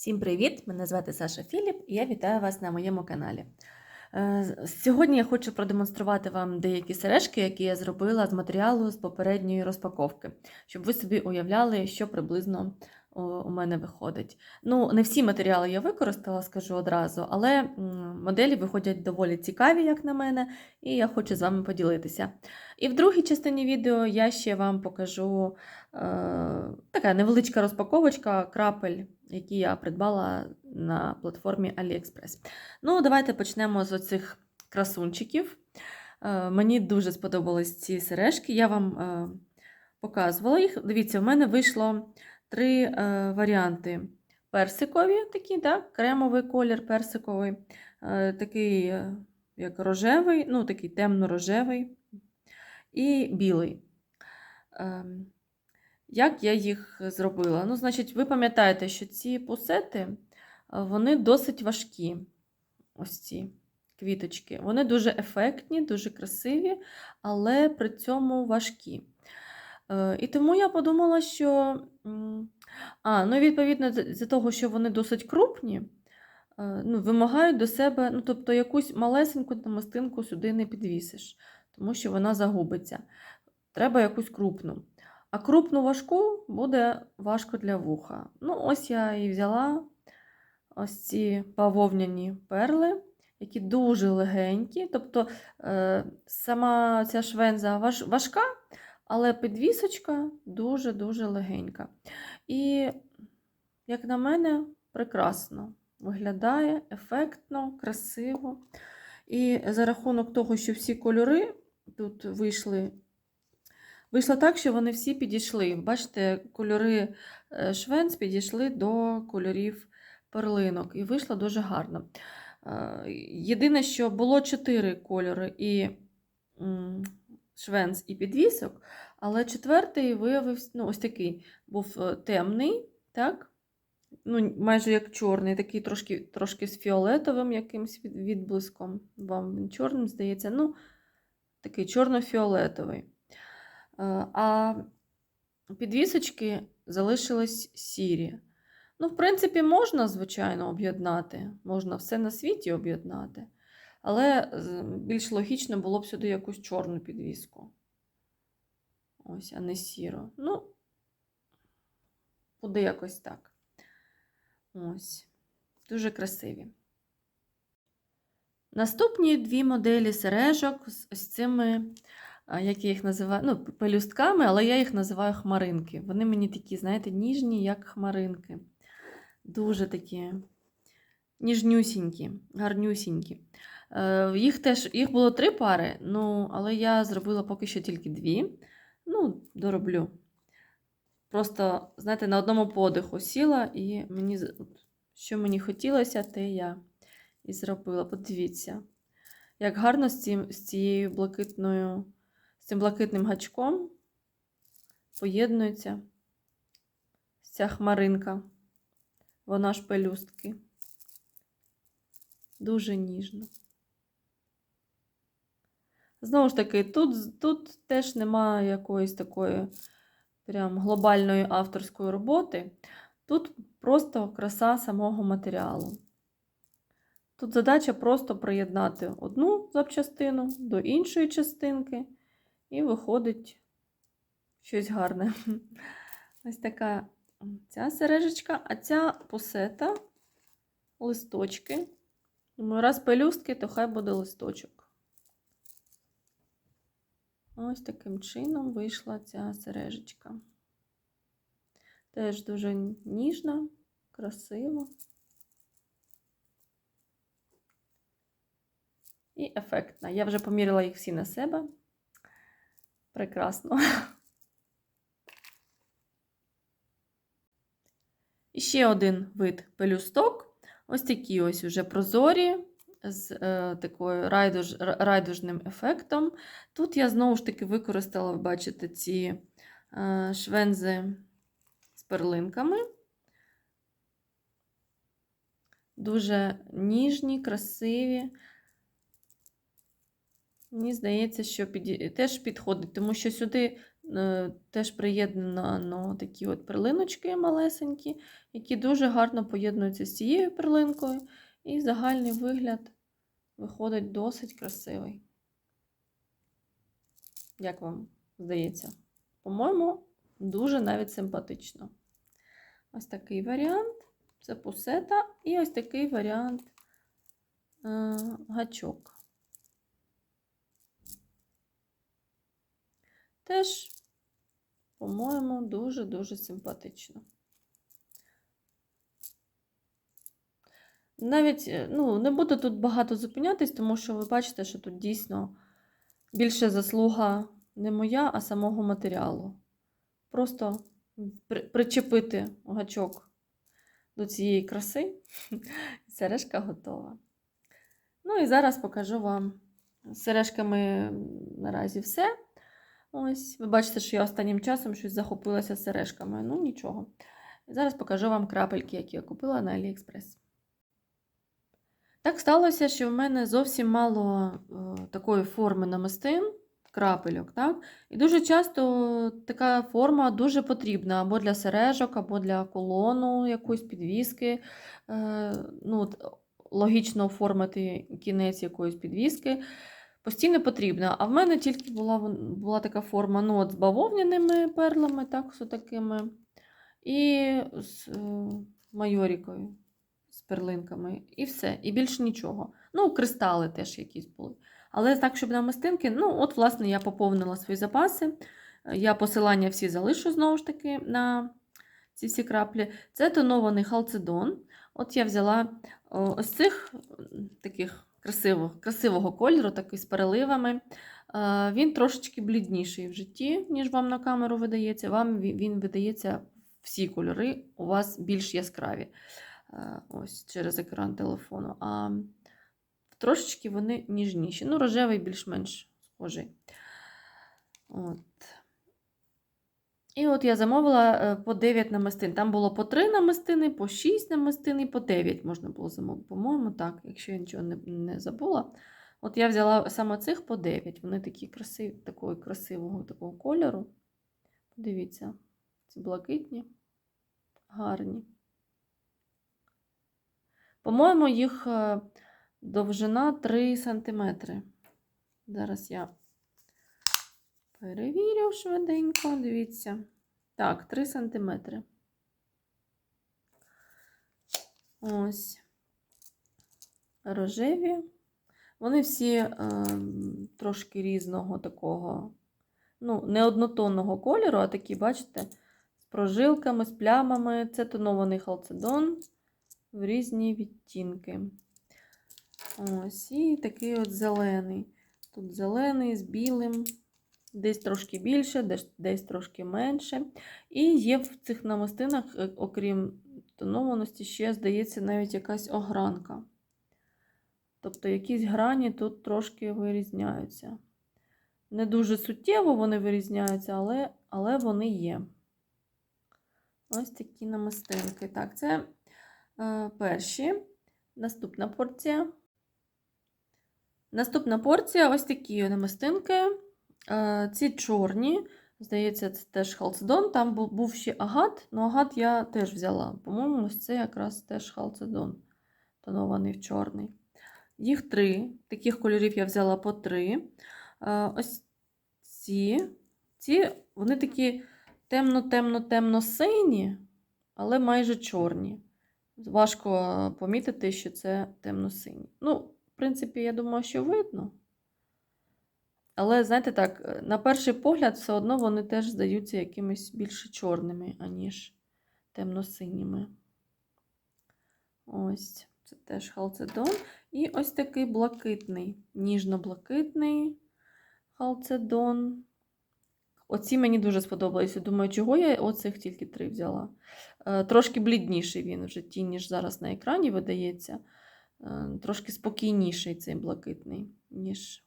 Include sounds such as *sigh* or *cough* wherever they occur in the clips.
Всім привіт! Мене звати Саша Філіп і я вітаю вас на моєму каналі. Е, Сьогодні я хочу продемонструвати вам деякі сережки, які я зробила з матеріалу з попередньої розпаковки, щоб ви собі уявляли, що приблизно у мене виходить. Ну, не всі матеріали я використала, скажу одразу, але моделі виходять доволі цікаві, як на мене, і я хочу з вами поділитися. І в другій частині відео я ще вам покажу е, така невеличка розпаковочка крапель, які я придбала на платформі AliExpress. Ну, давайте почнемо з оцих красунчиків. Е, мені дуже сподобались ці сережки. Я вам е, показувала їх. Дивіться, в мене вийшло три е, варіанти: персикові, такі, так, кремовий колір персиковий, е, такий, е, як рожевий, ну, такий темно-рожевий і білий. Ем, Як я їх зробила? Ну, значить, ви пам'ятаєте, що ці пусети е, вони досить важкі. Ось ці квіточки. Вони дуже ефектні, дуже красиві, але при цьому важкі. Е, І тому я подумала, що. А, ну, відповідно, з- з-за того, що вони досить крупні, е, ну, вимагають до себе, ну, тобто якусь малесеньку намистинку сюди не підвісиш, тому що вона загубиться. Треба якусь крупну. А крупну важку буде важко для вуха. Ну, ось я і взяла ось ці бавовняні перли, які дуже легенькі. Тобто е, сама ця швенза важ, важка, але підвісочка дуже-дуже легенька. І, як на мене, прекрасно виглядає, ефектно, красиво. І за рахунок того, що всі кольори тут вийшли. Вийшло так, що вони всі підійшли. Бачите, кольори е, швенц підійшли до кольорів перлинок, і вийшло дуже гарно. Е, Єдине, що було чотири кольори і швенц і підвісок, але четвертий виявився ну, ось такий був е, темний, так? Ну, майже як чорний, такий трошки, трошки з фіолетовим якимсь відблиском. Вам він чорним здається. Ну, такий чорно-фіолетовий. Е, А підвісочки залишились сірі. Ну, в принципі, можна, звичайно, об'єднати. Можна все на світі об'єднати. Але більш логічно було б сюди якусь чорну підвіску. Ось, а не сіру. Ну, буде якось так. Ось. Дуже красиві. Наступні дві моделі сережок з ось цими, як я їх називаю, ну, пелюстками, але я їх називаю хмаринки. Вони мені такі, знаєте, ніжні, як хмаринки. Дуже такі ніжнюсінькі, гарнюсінькі. Е, Їх теж їх було три пари, ну, але я зробила поки що тільки дві. Ну, дороблю. Просто, знаєте, на одному подиху сіла, і мені, що мені хотілося, те я і зробила. Подивіться, як гарно з, цим, з цією блакитною, з цим блакитним гачком поєднується ця хмаринка. Вона ж пелюстки. Дуже ніжно. Знову ж таки, тут, тут теж немає якоїсь такої прям глобальної авторської роботи. Тут просто краса самого матеріалу. Тут задача просто приєднати одну запчастину до іншої частинки, і виходить щось гарне. *laughs* Ось така ця сережечка, а ця пусета, листочки. Раз пелюстки, то хай буде листочок. Ось таким чином вийшла ця сережечка. Теж дуже ніжна, красива. І ефектна. Я вже поміряла їх всі на себе. Прекрасно. *laughs* І ще один вид пелюсток. Ось такі ось уже прозорі, з е, такою райдуж, райдужним ефектом. Тут я знову ж таки використала, ви бачите, ці е, швензи з перлинками. Дуже ніжні, красиві. Мені здається, що піді... теж підходить, тому що сюди е, теж приєднано такі от перлиночки малесенькі, які дуже гарно поєднуються з цією перлинкою, і загальний вигляд виходить досить красивий. Як вам здається? По-моєму, дуже навіть симпатично. Ось такий варіант це пусета, і ось такий варіант е, гачок. Теж, по-моєму, дуже-дуже симпатично. Навіть е, ну, не буду тут багато зупинятись, тому що ви бачите, що тут дійсно більше заслуга не моя, а самого матеріалу. Просто при- причепити гачок до цієї краси, *laughs* і сережка готова. Ну і зараз покажу вам з сережками наразі все. Ось, ви бачите, що я останнім часом щось захопилася сережками. Ну, нічого. Зараз покажу вам крапельки, які я купила на AliExpress. Так сталося, що в мене зовсім мало е, такої форми намистин, крапельок. Так? І дуже часто така форма дуже потрібна або для сережок, або для колону якоїсь підвіски. Е, ну, логічно оформити кінець якоїсь підвіски. Постійно потрібна. А в мене тільки була, була така форма ну, от з бавовняними перлами, так, такими, і з е, майорікою, з перлинками. І все. І більше нічого. Ну, кристали теж якісь були. Але так, щоб намистинки, ну, от, власне, я поповнила свої запаси. Я посилання всі залишу знову ж таки на ці всі краплі. Це тонований халцедон. От я взяла ось цих таких красивого, красивого кольору, такий з переливами. Е, Він трошечки блідніший в житті, ніж вам на камеру видається. Вам він видається всі кольори у вас більш яскраві. Е, Ось через екран телефону. А трошечки вони ніжніші. Ну, рожевий більш-менш схожий. От. І от я замовила е, по 9 намистин. Там було по 3 намистини, по 6 намистин і по 9 можна було замовити. По-моєму, так, якщо я нічого не, не забула. От я взяла саме цих по 9. Вони такі красиві, такого красивого такого кольору. Подивіться, ці блакитні, гарні. По-моєму, їх е, довжина 3 см. Зараз я перевірю швиденько, дивіться. Так, 3 см. Ось. Рожеві. Вони всі е, трошки різного такого, ну, не однотонного кольору, а такі, бачите, з прожилками, з плямами. Це тонований халцедон в різні відтінки. Ось, і такий от зелений. Тут зелений з білим, десь трошки більше, десь, десь трошки менше. І є в цих намистинах, е, окрім тонованості, ще, здається, навіть якась огранка. Тобто якісь грані тут трошки вирізняються. Не дуже суттєво вони вирізняються, але, але вони є. Ось такі намистинки. Так, це перші. Наступна порція. Наступна порція ось такі намистинки. Е, ці чорні. Здається, це теж халцедон. Там був, ще агат, але агат я теж взяла. По-моєму, ось це якраз теж халцедон, тонований в чорний. Їх три. Таких кольорів я взяла по три. Е, Ось ці. Ці вони такі темно-темно-темно-сині, але майже чорні. Важко помітити, що це темно-сині. Ну, в принципі, я думаю, що видно. Але, знаєте, так, е, на перший погляд, все одно вони теж здаються якимись більше чорними, аніж темно-синіми. Ось, це теж халцедон. І ось такий блакитний, ніжно-блакитний халцедон. Оці мені дуже сподобалися. Думаю, чого я оцих тільки три взяла. Е, Трошки блідніший він в житті, ніж зараз на екрані видається. Е, Трошки спокійніший цей блакитний, ніж,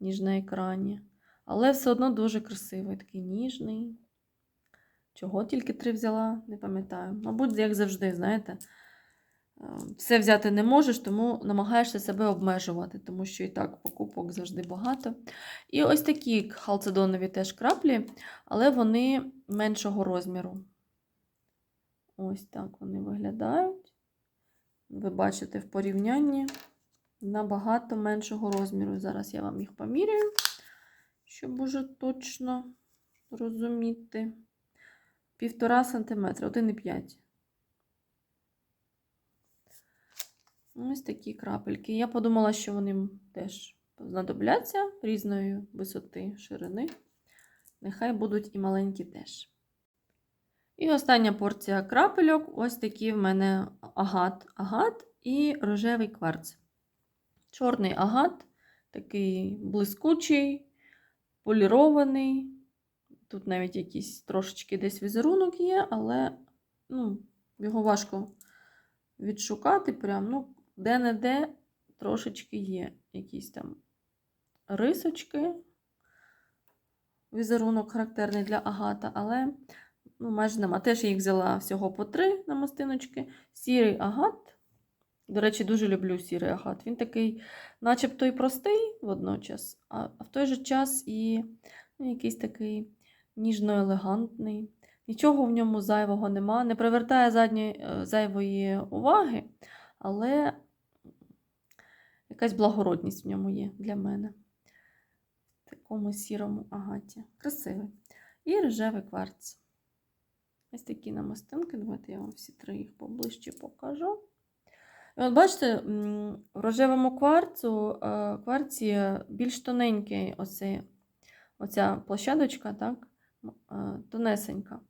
ніж на екрані. Але все одно дуже красивий, такий ніжний. Чого тільки три взяла, не пам'ятаю. Мабуть, як завжди, знаєте, все взяти не можеш, тому намагаєшся себе обмежувати, тому що і так покупок завжди багато. І ось такі халцедонові теж краплі, але вони меншого розміру. Ось так вони виглядають. Ви бачите в порівнянні набагато меншого розміру. Зараз я вам їх поміряю, щоб уже точно розуміти. Півтора сантиметра, 1,5. Ось такі крапельки. Я подумала, що вони теж знадобляться різної висоти, ширини. Нехай будуть і маленькі теж. І остання порція крапельок ось такі в мене агат, агат і рожевий кварц. Чорний агат, такий блискучий, полірований. Тут навіть якийсь трошечки десь візерунок є, але ну, його важко відшукати. Прям, ну, де-не-де трошечки є якісь там рисочки. Візерунок характерний для агата, але ну, майже нема. Теж я їх взяла всього по три намистиночки. Сірий агат. До речі, дуже люблю сірий агат. Він такий, начебто і простий водночас, а в той же час і ну, якийсь такий ніжно-елегантний. Нічого в ньому зайвого нема, не привертає задньої, зайвої уваги, але якась благородність в ньому є для мене. В такому сірому агаті. Красивий. І рожевий кварц. Ось такі намистинки. Давайте я вам всі три їх поближче покажу. І от бачите, в рожевому кварцу, кварці більш тоненький оцей, оця площадочка, так, тонесенька.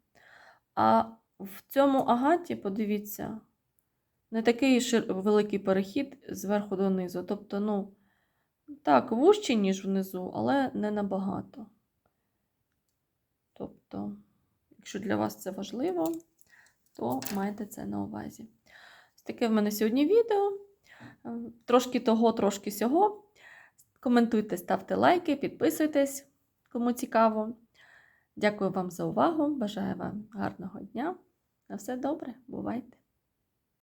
А в цьому агаті, подивіться, не такий шир... великий перехід зверху донизу. Тобто, ну, так, вужче, ніж внизу, але не набагато. Тобто, якщо для вас це важливо, то майте це на увазі. Таке в мене сьогодні відео. Трошки того, трошки сього. Коментуйте, ставте лайки, підписуйтесь, кому цікаво. Дякую вам за увагу. Бажаю вам гарного дня. На все добре, бувайте!